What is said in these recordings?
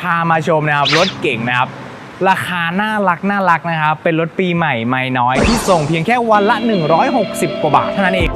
พามาชมนะครับรถเก่งนะครับราคาน่ารักน่ารักนะครับ เป็นรถปีใหม่ไม่น้อยที่ส่งเพียงแค่วันละ 160 กว่าบาทเท่านั้นเอง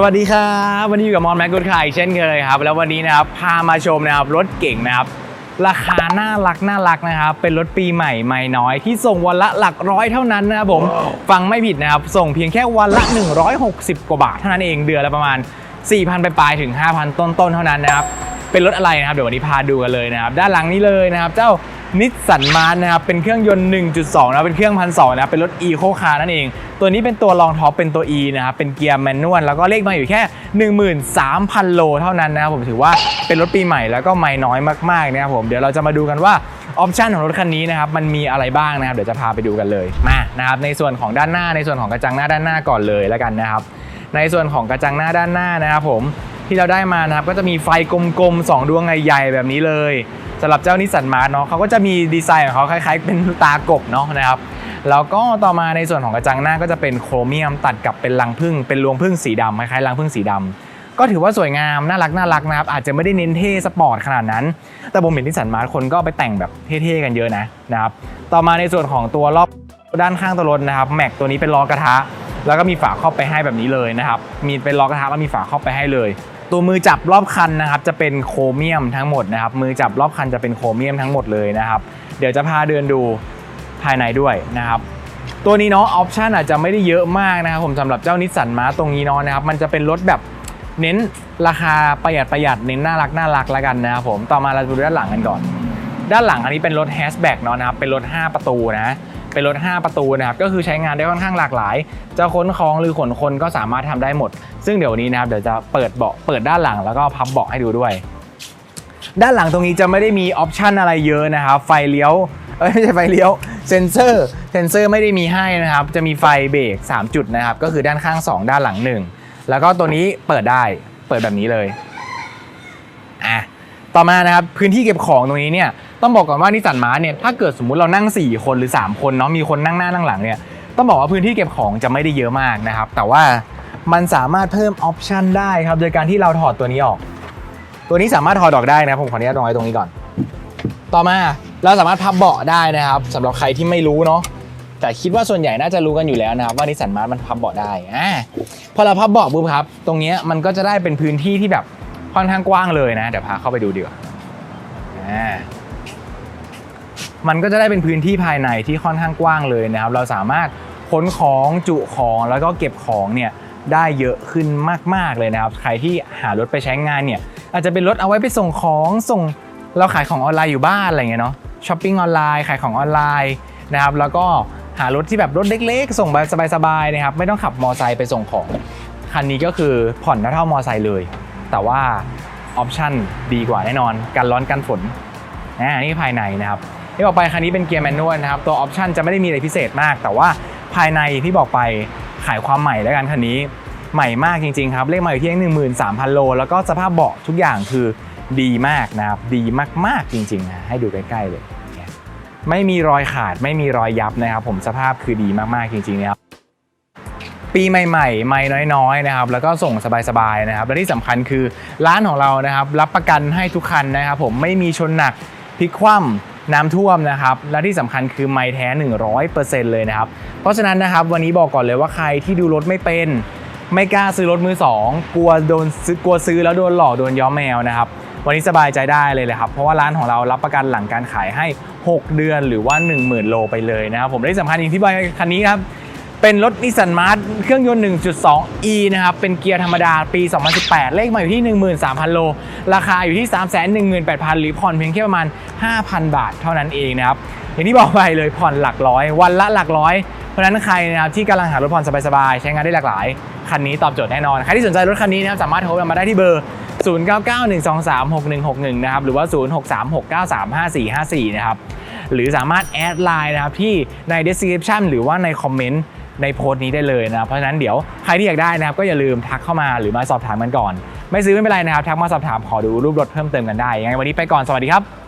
สวัสดีครับวันนี้อยู่กับมอนแมกกุดไข่เช่นเคยครับ แล้ววันนี้นะครับพามาชมนะครับรถเก่งนะครับ ราคาน่ารักน่ารักนะครับ เป็นรถปีใหม่ไม่น้อยที่ส่งวันละหลักร้อยเท่านั้นนะครับผมฟังไม่ผิดนะครับ ส่งเพียงแค่วันละ 160 กว่าบาทเท่านั้นเองเดือนละประมาณ 4,000 ไปปลายๆถึง 5,000 ต้นๆเท่านั้นนะครับเป็นรถอะไรนะครับเดี๋ยววันนี้พาดูกันเลยนะครับ ด้านหลังนี้เลยนะครับ เจ้า นิสสันมาร์นะครับ เป็นเครื่องยนต์ 1.2 นะเป็นเครื่องพันสนะครับเป็นรถ e โคคาร์นั่นเอง ตัวนี้เป็นตัวรองท็อปเป็นตัว e นะครับ เป็นเกียร์แมนนวลแล้วก็เลขมาอยู่แค่ 13,000 โลเท่านั้นนะครับผมถือว่าเป็นรถปีใหม่แล้วก็ไม่น้อยมากๆนะครับผมเดี๋ยวเราจะมาดูกันว่าออปชันของรถคันนี้นะครับมันมีอะไรบ้างนะครับเดี๋ยวจะพาไปดูกันเลยมานะครับในส่วนของด้านหน้าในส่วนของกระจังหน้าด้านหน้าก่อนเลยแล้วกันนะครับ ในส่วนของกระจังหน้าด้านหน้านะครับผมที่เราได้มานะครับก็จะมีไฟกลมๆ2ดวงใหญ่ๆแบบนี้เลย สำหรับเจ้านิสสันมาร์ทเนาะเขาก็จะมีดีไซน์ของเขาคล้าย ๆ เป็นตากบเนาะนะครับแล้วก็ต่อมาในส่วนของกระจังหน้าก็จะเป็นโครเมียมตัดกับเป็นรังผึ้งเป็นรวงผึ้งสีดำคล้ายๆรังผึ้งสีดำก็ถือว่าสวยงามน่ารักน่ารักนะครับอาจจะไม่ได้เน้นเท่สปอร์ตขนาดนั้น แต่ผมเห็นนิสสันมาร์ทคนก็ไปแต่งแบบเท่ๆกันเยอะนะนะครับต่อมาในส่วนของตัวรอบด้านข้างตัวรถนะครับแม็กตัวนี้เป็นล้อกระทะ แล้วก็มีฝาครอบไปให้แบบนี้เลยนะครับมีเป็นล้อกระทะแล้วมีฝาครอบไปให้เลย ตัวมือจับรอบคันนะครับจะเป็นโครเมียมทั้งหมดนะครับมือจับรอบคันจะเป็นโครเมียมทั้งหมดเลยนะครับเดี๋ยวจะพาเดินดูภายในด้วยนะครับตัวนี้เนาะออปชันอาจจะไม่ได้เยอะมากนะครับผมสำหรับเจ้านิสสันมาตรงนี้เนาะนะครับมันจะเป็นรถแบบเน้นราคาประหยัดประหยัดเน้นน่ารักน่ารักแล้วกันนะครับผมต่อมาเราดูด้านหลังกันก่อน ด้านหลังอันนี้เป็นรถแฮชแบ็กเนาะนะครับเป็นรถ 5 ประตูนะ เป็นรถ 5 ประตูนะครับก็คือใช้งานได้ค่อนข้างหลากหลาย จะขนของหรือขนคนก็สามารถทำได้หมด ซึ่งเดี๋ยวนี้นะครับเดี๋ยวจะเปิดเบาะเปิดด้านหลังแล้วก็พับเบาะให้ดูด้วย ด้านหลังตรงนี้จะไม่ได้มีออปชันอะไรเยอะนะครับไฟเลี้ยวเอ้ยไม่ใช่ไฟเลี้ยวเซนเซอร์เซนเซอร์ไม่ได้มีให้นะครับ จะมีไฟเบรก3 จุดนะครับ ก็คือด้านข้าง 2 ด้านหลัง 1 แล้วก็ตัวนี้เปิดได้เปิดแบบนี้เลยอะต่อมานะครับพื้นที่เก็บของตรงนี้เนี่ย ต้องบอกก่อนว่านิสสันมาเนี่ยถ้าเกิดสมมุติเรานั่ง 4 คนหรือ 3 คนเนาะมีคนนั่งหน้านั่งหลังเนี่ยต้องบอกว่าพื้นที่เก็บของจะไม่ได้เยอะมากนะครับ แต่ว่ามันสามารถเพิ่มออปชันได้ครับโดยการที่เราถอดตัวนี้ออก ตัวนี้สามารถถอดออกได้นะผมขออนุญาตตรงไว้ตรงนี้ก่อน ต่อมาเราสามารถพับเบาะได้นะครับสำหรับใครที่ไม่รู้เนาะแต่คิดว่าส่วนใหญ่น่าจะรู้กันอยู่แล้วนะครับว่านิสันมาร์มันพับเบาะได้อ่าพอเราพับเบาะปุ๊บครับ ตรงนี้มันก็จะได้เป็นพื้นที่ที่แบบค่อนข้างกว้างเลยนะ เดี๋ยวพาเข้าไปดูดีกว่าอ่า มันก็จะได้เป็นพื้นที่ภายในที่ค่อนข้างกว้างเลยนะครับ เราสามารถขนของจุของแล้วก็เก็บของเนี่ยได้เยอะขึ้นมาก ๆเลยนะครับ ใครที่หารถไปใช้งานเนี่ยอาจจะเป็นรถเอาไว้ไปส่งของส่งเราขายของออนไลน์อยู่บ้านอะไรเงี้ยเนาะช้อปปิ้งออนไลน์ขายของออนไลน์นะครับ แล้วก็หารถที่แบบรถเล็กๆ ส่งแบบสบายๆนะครับ ไม่ต้องขับมอไซค์ไปส่งของ คันนี้ก็คือผ่อนเท่ามอไซค์เลย แต่ว่าออปชั่นดีกว่าแน่นอนกันร้อนกันฝนนะนี่ภายในนะครับ ที่บอกไปคันนี้เป็นเกียร์แมนนวลนะครับ ตัวออปชั่นจะไม่ได้มีอะไรพิเศษมาก แต่ว่าภายในที่บอกไปขายความใหม่แล้วกันคันนี้ใหม่มากจริงๆครับ เลขมาอยู่ที่หนึ่งหมื่นสามพันโล แล้วก็สภาพเบาะทุกอย่างคือดีมากนะครับ ดีมากๆจริงๆนะให้ดูใกล้ๆเลย ไม่มีรอยขาดไม่มีรอยยับนะครับ ผมสภาพคือดีมากๆจริงๆนะครับปีใหม่ๆใหม่น้อยๆ นะครับ แล้วก็ส่งสบายๆ นะครับ และที่สำคัญคือร้านของเรานะครับ รับประกันให้ทุกคันนะครับ ผมไม่มีชนหนักพลิกคว่ำ น้ำท่วมนะครับ และที่สำคัญคือไม่แท้ 100%เลยนะครับ เพราะฉะนั้นนะครับวันนี้บอกก่อนเลยว่าใครที่ดูรถไม่เป็น ไม่กล้าซื้อรถมือสองกลัวโดนซื้อกลัวซื้อแล้วโดนหลอกโดนย้อมแมวนะครับวันนี้สบายใจได้เลยเลยครับ เพราะว่าร้านของเรารับประกันหลังการขายให้ 6 เดือนหรือว่า 10,000 โลไปเลยนะครับผมและที่สำคัญอย่างที่บอกคันนี้ครับ เป็นรถนิสสันมาร์ทเครื่องยนต์ 1.2e นะครับ เป็นเกียร์ธรรมดาปี 2018 เลขมาอยู่ที่ 13,000 โล ราคาอยู่ที่ 318,800 หรือผ่อนเพียงแค่ประมาณ 5,000 บาทเท่านั้นเองนะครับ อย่างที่บอกไปเลยผ่อนหลักร้อย วันละหลักร้อย เพราะฉะนั้นใครนะครับที่กำลังหารถผ่อนสบายๆ ใช้งานได้หลากหลาย คันนี้ตอบโจทย์แน่นอน ใครที่สนใจรถคันนี้นะครับสามารถโทรมาได้ที่เบอร์ 0991236161 นะครับ หรือว่า 0636935454 นะครับ หรือสามารถแอดไลน์นะครับที่ใน description หรือว่าในคอมเมนต์ ในโพสต์นี้ได้เลยนะครับเพราะฉะนั้นเดี๋ยวใครที่อยากได้นะครับก็อย่าลืมทักเข้ามาหรือมาสอบถามกันก่อน ไม่ซื้อไม่เป็นไรนะครับทักมาสอบถามขอดูรูปรถเพิ่มเติมกันได้ยังไงวันนี้ไปก่อนสวัสดีครับ